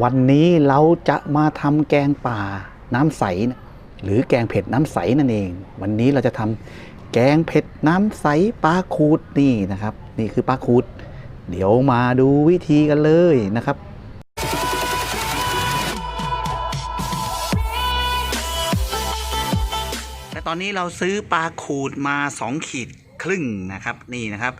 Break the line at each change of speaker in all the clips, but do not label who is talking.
วันนี้เราจะมาทำแกงป่าน้ำใสนะหรือแกงเผ็ดน้ำใสนั่นเอง วันนี้เราจะทำแกงเผ็ดน้ำใสปลาคูดนี่นะครับ นี่คือปลาคูด เดี๋ยวมาดูวิธีกันเลยนะครับ และตอนนี้เราซื้อปลาขูดมา 2 ขีดครึ่งนะครับนี่นะครับ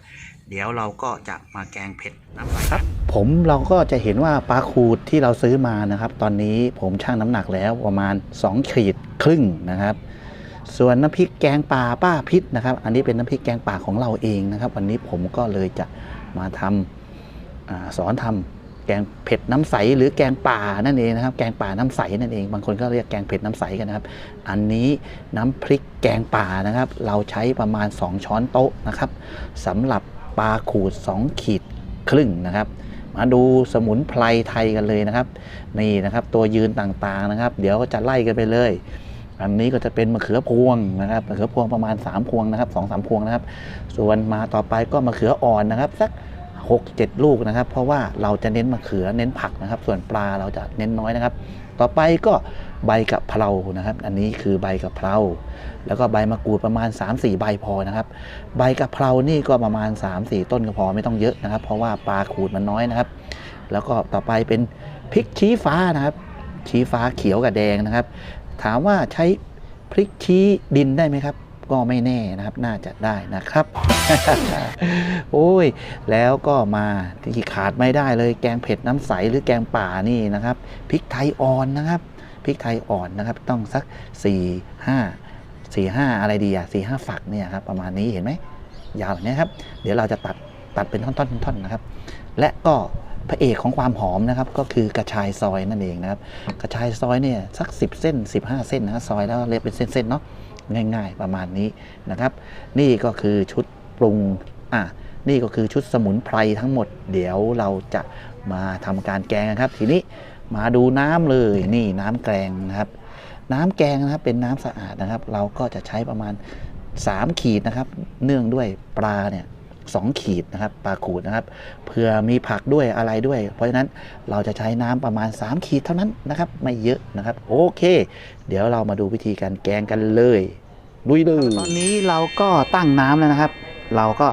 เดี๋ยวเราก็จะมาแกงเผ็ดน้ำใสครับ ผมเราก็จะเห็นว่าปลาขูดที่เราซื้อมานะครับ ตอนนี้ผมชั่งน้ำหนักแล้วประมาณ 2 ขีดครึ่งนะครับ ส่วนน้ำพริกแกงป่าป้าพิษนะครับ อันนี้เป็นน้ำพริกแกงป่าของเราเองนะครับ วันนี้ผมก็เลยจะมาทำอสอนทำแกงเผ็ดน้ำใสหรือแกงป่านั่นเองนะครับ แกงป่าน้ำใสนั่นเอง บางคนก็เรียกแกงเผ็ดน้ำใสกันนะครับ อันนี้น้ำพริกแกงป่านะครับ เราใช้ประมาณ 2 ช้อนโต๊ะนะครับสำหรับ ปลาขูด 2 ขีดครึ่งนะครับ มาดูสมุนไพรไทยกันเลยนะครับ นี่นะครับตัวยืนต่างๆนะครับ เดี๋ยวจะไล่กันไปเลย อันนี้ก็จะเป็นมะเขือพวงนะครับมะเขือพวงประมาณ 3 พวงนะครับสองสามพวงนะครับ ส่วนมาต่อไปก็มะเขืออ่อนนะครับ สัก 6 7 ลูกนะครับ เพราะว่าเราจะเน้นมะเขือเน้นผักนะครับ ส่วนปลาเราจะเน้นน้อยนะครับ ต่อไปก็ ใบกะเพรานะครับ อันนี้คือใบกะเพราแล้วก็ใบมะกรูดประมาณ 3-4 ใบพอนะครับ ใบกะเพรานี่ก็ประมาณ 3-4 ต้นก็พอไม่ต้องเยอะนะครับ เพราะว่าปลาขูดมันน้อยนะครับ แล้วก็ต่อไปเป็นพริกชี้ฟ้านะครับ ชี้ฟ้าเขียวกับแดงนะครับ ถามว่าใช้พริกชี้ดินได้ไหมครับ ก็ไม่แน่นะครับน่าจะได้นะครับ โอ้ย แล้วก็มาที่ขาดไม่ได้เลยแกงเผ็ดน้ำใสหรือแกงป่านี่นะครับพริกไทยอ่อนนะครับพริกไทยอ่อนนะครับ ต้องสัก 4 5 4 5 อะไรดีอะ4 5ฝักเนี่ยครับประมาณนี้เห็นไหมยาวแบบนี้ครับ เดี๋ยวเราจะตัดตัดเป็นท่อนๆท่อนๆนะครับ และก็พระเอกของความหอมนะครับ ก็คือกระชายซอยนั่นเองนะครับ กระชายซอยเนี่ยสัก 10 เส้น 15 เส้นนะซอยแล้วเรียกเป็นเส้นๆเนาะ ง่าย ๆ ประมาณนี้นะครับ นี่ก็คือชุดปรุงอะนี่ก็คือชุดสมุนไพรทั้งหมด เดี๋ยวเราจะมาทำการแกงครับ ทีนี้มาดูน้ำเลยนี่น้ำแกงนะครับ น้ำแกงนะครับเป็นน้ำสะอาดนะครับ เราก็จะใช้ประมาณ 3 ขีดนะครับ เนื่องด้วยปลาเนี่ย สองขีดนะครับปลาขูดนะครับเผื่อมีผักด้วยอะไรด้วย เพราะฉะนั้นเราจะใช้น้ำประมาณ 3 ขีดเท่านั้นนะครับ ไม่เยอะนะครับ โอเค เดี๋ยวเรามาดูวิธีการแกงกันเลยลุยเลยตอนนี้เราก็ตั้งน้ำแล้วนะครับ เราก็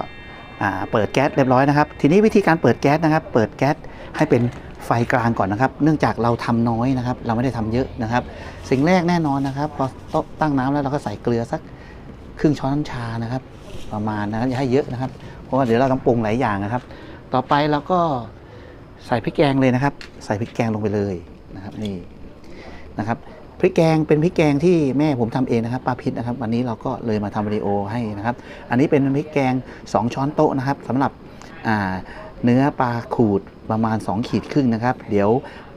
เปิดแก๊สเรียบร้อยนะครับ ทีนี้วิธีการเปิดแก๊สนะครับ เปิดแก๊สให้เป็นไฟกลางก่อนนะครับ เนื่องจากเราทำน้อยนะครับ เราไม่ได้ทำเยอะนะครับ สิ่งแรกแน่นอนนะครับพอตั้งน้ำแล้วเราก็ใส่เกลือสัก ครึ่งช้อนชานะครับ ประมาณนะครับอย่าให้เยอะนะครับ เพราะว่าเดี๋ยวเราต้องปรุงหลายอย่างนะครับ ต่อไปเราก็ใส่พริกแกงเลยนะครับ ใส่พริกแกงลงไปเลยนะครับนี่นะครับพริกแกงเป็นพริกแกงที่แม่ผมทำเองนะครับป้าพิษนะครับ วันนี้เราก็เลยมาทำวิดีโอให้นะครับ อันนี้เป็นพริกแกง 2 ช้อนโต๊ะนะครับสำหรับเนื้อปลาขูดประมาณ 2 ขีดครึ่งนะครับ เดี๋ยว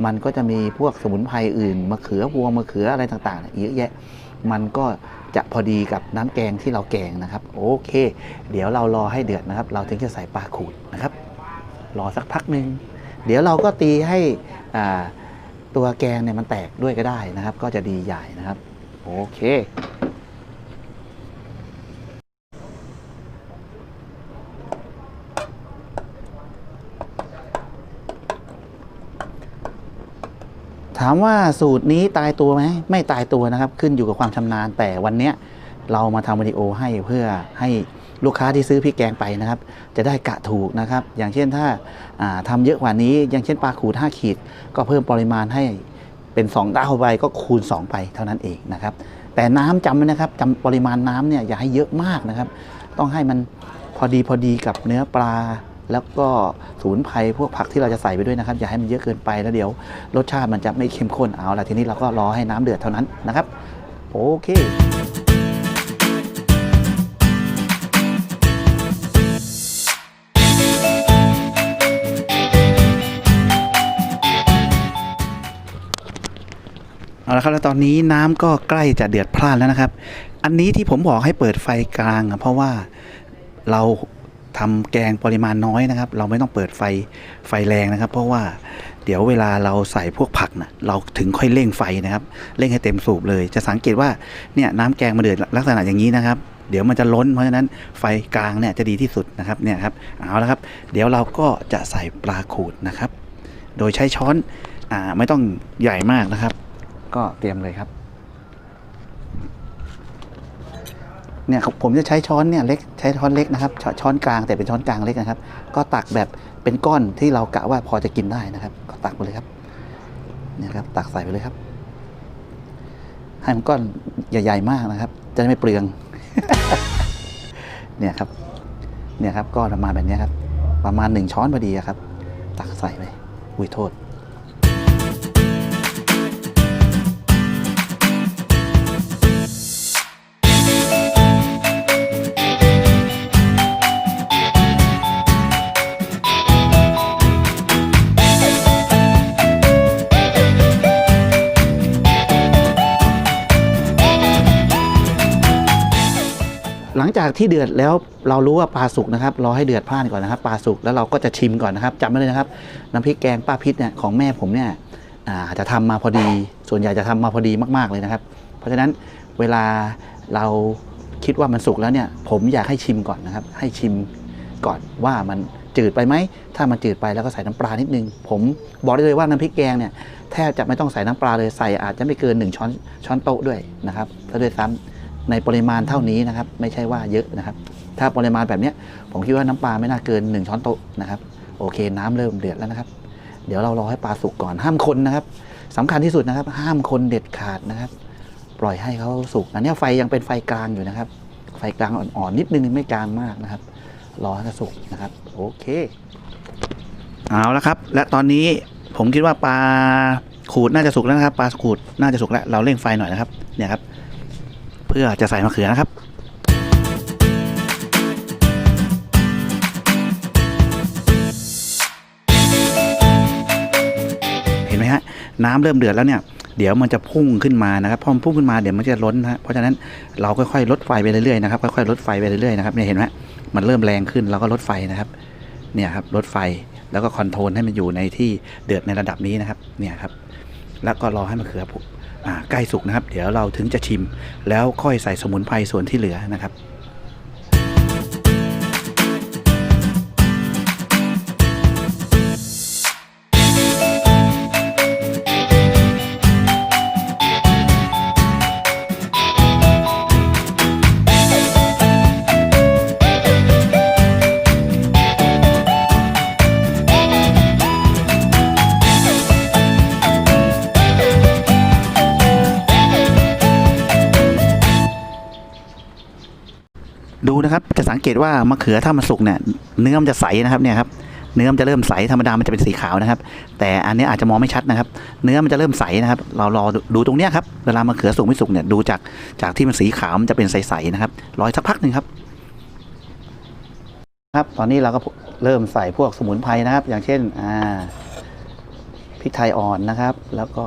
มันก็จะมีพวกสมุนไพรอื่นมะเขือพวงมะเขืออะไรต่างๆ เยอะแยะ มันก็จะพอดีกับน้ำแกงที่เราแกงนะครับโอเค เดี๋ยวเรารอให้เดือดนะครับ เราถึงจะใส่ปลาขูดนะครับ รอสักพักหนึ่งเดี๋ยวเราก็ตีให้ตัวแกงเนี่ยมันแตกด้วยก็ได้นะครับ ก็จะดีใหญ่นะครับ โอเค ถามว่าสูตรนี้ตายตัวไหมไม่ตายตัวนะครับ ขึ้นอยู่กับความชำนาญแต่วันเนี้ยเรามาทำวิดีโอให้เพื่อให้ลูกค้าที่ซื้อพริกแกงไปนะครับ จะได้กะถูกนะครับ อย่างเช่นถ้าาทำาเยอะกว่านี้ อย่างเช่นปลาขูด5ขีด ก็เพิ่มปริมาณให้เป็น2เท่าไปก็คูณ 2 ไปเท่านั้นเองนะครับ แต่น้ำจำไว้นะครับจำปริมาณน้ำเนี่ยอย่าให้เยอะมากนะครับ ต้องให้มันพอดีพอดีกับเนื้อปลา แล้วก็สูนไพรพวกผักที่เราจะใส่ไปด้วยนะครับ อย่าให้มันเยอะเกินไปแล้วเดี๋ยว รสชาติมันจะไม่เข้มข้นเอาละทีนี้เราก็รอให้น้ำเดือดเท่านั้นนะครับ โอเคเอาละครับแล้วตอนนี้น้ำก็ใกล้จะเดือดพล่านแล้วนะครับ อันนี้ที่ผมบอกให้เปิดไฟกลางเพราะว่าเรา ทำแกงปริมาณน้อยนะครับ เราไม่ต้องเปิดไฟไฟแรงนะครับ เพราะว่าเดี๋ยวเวลาเราใส่พวกผักนะเราถึงค่อยเร่งไฟนะครับเร่งให้เต็มสูบเลย จะสังเกตว่าเนี่ยน้ำแกงมาเดือดลักษณะอย่างนี้นะครับ เดี๋ยวมันจะล้นเพราะฉะนั้นไฟกลางเนี่ยจะดีที่สุดนะครับเนี่ยครับเอาละครับ เดี๋ยวเราก็จะใส่ปลาขูดนะครับ โดยใช้ช้อนอ่าไม่ต้องใหญ่มากนะครับ ก็เตรียมเลยครับ เนี่ยผมจะใช้ช้อนเนี่ยเล็กใช้ช้อนเล็กนะครับชช้อนกลางแต่เป็นช้อนกลางเล็กนะครับ ก็ตักแบบเป็นก้อนที่เรากะว่าพอจะกินได้นะครับ ก็ตักไปเลยครับเนี่ยครับ ตักใส่ไปเลยครับ ให้มันก้อนใหญ่ ๆ มากนะครับ จะไม่เปลือง เนี่ยครับ เนี่ยครับก้อนประมาณแบบนี้ครับ ประมาณหนึ่งช้อนพอดีครับ ตักใส่ไปอุ้ยโทษ จากที่เดือดแล้วเรารู้ว่าปลาสุกนะครับรอให้เดือดพล่านก่อนนะครับปลาสุกแล้วเราก็จะชิมก่อนนะครับจำไว้เลยนะครับ น้ำพริกแกงป้าพิษเนี่ยของแม่ผมเนี่ยอาจะทำมาพอดี ส่วนใหญ่จะทำมาพอดีมาก ๆเลยนะครับ เพราะฉะนั้นเวลาเราคิดว่ามันสุกแล้วเนี่ย ผมอยากให้ชิมก่อนนะครับ ให้ชิมก่อนว่ามันจืดไปไหม ถ้ามันจืดไปแล้วก็ใส่น้ำปลานิดนึง ผมบอกได้เลยว่าน้ำพริกแกงเนี่ยแทบจะไม่ต้องใส่น้ำปลาเลยใส่อาจจะไม่เกินหนึ่งช้อนช้อนโต๊ะด้วยนะครับถ้าด้วยซ้ำ ในปริมาณเท่านี้นะครับ ไม่ใช่ว่าเยอะนะครับ ถ้าปริมาณแบบนี้ผมคิดว่าน้ำปลาไม่น่าเกิน 1 ช้อนโต๊ะนะครับ โอเค น้ำเริ่มเดือดแล้วนะครับ เดี๋ยวเรารอให้ปลาสุกก่อนห้ามคนนะครับสำคัญที่สุดนะครับ ห้ามคนเด็ดขาดนะครับ ปล่อยให้เขาสุกอันนี้ไฟยังเป็นไฟกลางอยู่นะครับ ไฟกลางอ่อนๆนิดนึงไม่กลางมากนะครับ รอให้สุกนะครับ โอเคเอาละครับ และตอนนี้ผมคิดว่าปลาขูดน่าจะสุกแล้วนะครับ ปลาขูดน่าจะสุกแล้ว เราเร่งไฟหน่อยนะครับ เนี่ยครับ เพื่อจะใส่มะเขือนะครับเห็นไหมฮะน้ำเริ่มเดือดแล้วเนี่ยเดี๋ยวมันจะพุ่งขึ้นมานะครับพอมันพุ่งขึ้นมาเดี๋ยวมันจะล้นนะฮะเพราะฉะนั้นเราค่อยๆลดไฟไปเรื่อยๆนะครับค่อยๆลดไฟไปเรื่อยๆนะครับเนี่ยเห็นไหมมันเริ่มแรงขึ้นเราก็ลดไฟนะครับเนี่ยครับลดไฟแล้วก็คอนโทรลให้มันอยู่ในที่เดือดในระดับนี้นะครับเนี่ยครับแล้วก็รอให้มะเขือผุ ใกล้สุกนะครับ เดี๋ยวเราถึงจะชิม แล้วค่อยใส่สมุนไพรส่วนที่เหลือนะครับ ดูนะครับจะสังเกตว่ามะเขือถ้ามันสุกเนี่ยเนื้อมันจะใสนะครับเนี่ยครับเนื้อมันจะเริ่มใสธรรมดามันจะเป็นสีขาวนะครับ แต่อันนี้อาจจะมองไม่ชัดนะครับ เนื้อมันจะเริ่มใสนะครับ เรารอดูตรงเนี้ยครับเวลามะเขือสุกไม่สุกเนี่ยดูจากจากที่มันสีขาวมันจะเป็นใสๆนะครับรอสักพักหนึ่งครับครับ ตอนนี้เราก็เริ่มใส่พวกสมุนไพรนะครับ อย่างเช่นอ่าพริกไทยอ่อนนะครับ แล้วก็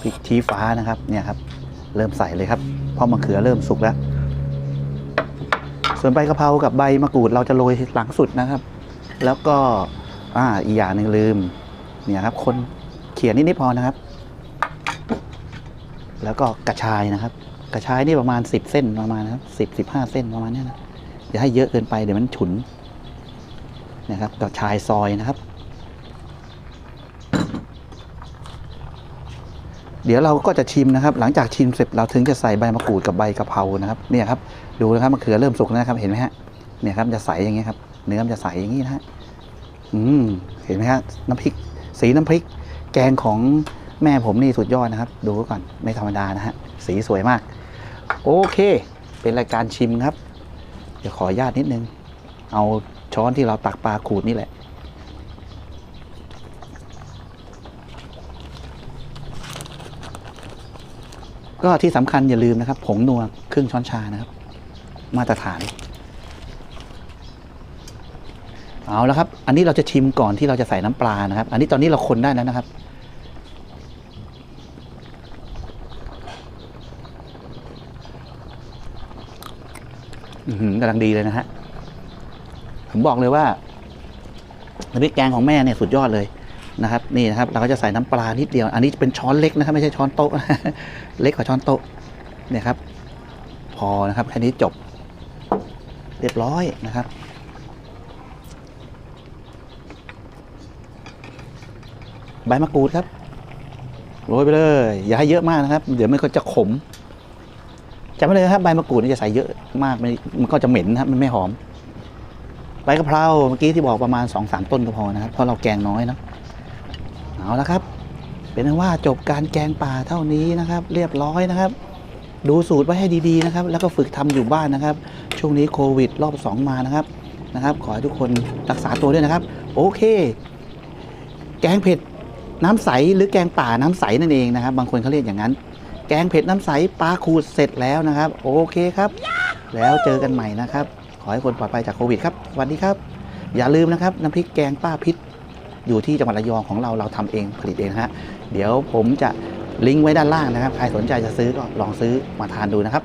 พริกชี้ฟ้านะครับเนี่ยครับ เริ่มใส่เลยครับเพราะมะเขือเริ่มสุกแล้ว ส่วนใบกะเพรากับใบมะกรูดเราจะโรยหลังสุดนะครับ แล้วก็อ่าอีกอย่างหนึ่งลืมเนี่ยครับ คนเขียนนิดนิดพอนะครับ แล้วก็กระชายนะครับ กระชายนี่ประมาณสิบเส้นประมาณนะครับสิบสิบห้าเส้นประมาณนี้นะอย่าให้เยอะเกินไปเดี๋ยวมันฉุนนะครับกระชายซอยนะครับ ดี๋ยวเราก็จะชิมนะครับ หลังจากชิมเสร็จเราถึงจะใส่ใบมะกรูดกับใบกะเพรานะครับเนี่ยครับดูนะครับมะเขือเริ่มสุกแล้วนะครับเห็นไหมฮะเนี่ยครับจะใสอย่างเงี้ยครับเนื้อมันจะใสอย่างนี้นะฮะอืมเห็นไหมฮะน้ำพริก สีน้ำพริก แกงของแม่ผมนี่สุดยอดนะครับ ดูก่อนไม่ธรรมดานะฮะสีสวยมาก โอเค เป็นรายการชิมครับเดี๋ยวขออนุญาตนิดนึง เอาช้อนที่เราตักปลาขูดนี่แหละ ก็ที่สำคัญอย่าลืมนะครับ ผงนัวครึ่งช้อนชานะครับ มาตรฐาน เอาแล้วครับ อันนี้เราจะชิมก่อนที่เราจะใส่น้ำปลานะครับ อันนี้ตอนนี้เราคนได้แล้วนะครับอือหือกำลังดีเลยนะฮะ ผมบอกเลยว่าน้ำพริกแกงของแม่เนี่ยสุดยอดเลย นะครับนี่นะครับเราก็จะใส่น้ำปลานิดเดียว อันนี้เป็นช้อนเล็กนะครับไม่ใช่ช้อนโต๊ะเล็กกว่าช้อนโต๊ะเนี่ยครับ พอนะครับแค่นี้จบ เรียบร้อยนะครับใบมะกรูดครับโรยไปเลย อย่าให้เยอะมากนะครับ เดี๋ยวมันก็จะขมจำไว้เลยนะครับใบมะกรูดนี่จะใส่เยอะมากมันก็จะเหม็นนะครับมันไม่หอมใบกะเพราเมื่อกี้ที่บอกประมาณ2อสามต้นก็พอนะครับเพราะเราแกงน้อยนะ เอาละครับ เป็นว่าจบการแกงป่าเท่านี้นะครับ เรียบร้อยนะครับ ดูสูตรไว้ให้ดีๆนะครับ แล้วก็ฝึกทำอยู่บ้านนะครับ ช่วงนี้โควิดรอบสองมานะครับนะครับ ขอให้ทุกคนรักษาตัวด้วยนะครับ โอเค แกงเผ็ดน้ำใสหรือแกงป่าน้ำใสนั่นเองนะครับ บางคนเขาเรียกอย่างนั้น แกงเผ็ดน้ำใสปลาขูดเสร็จแล้วนะครับ โอเคครับ แล้วเจอกันใหม่นะครับ ขอให้คนปลอดภัยจากโควิดครับสวัสดีครับ อย่าลืมนะครับน้ำพริกแกงป้าพิษ อยู่ที่จังหวัดระยองของเราเราทำเองผลิตเองนะฮะเดี๋ยวผมจะลิงก์ไว้ด้านล่างนะครับ ใครสนใจจะซื้อก็ลองซื้อมาทานดูนะครับ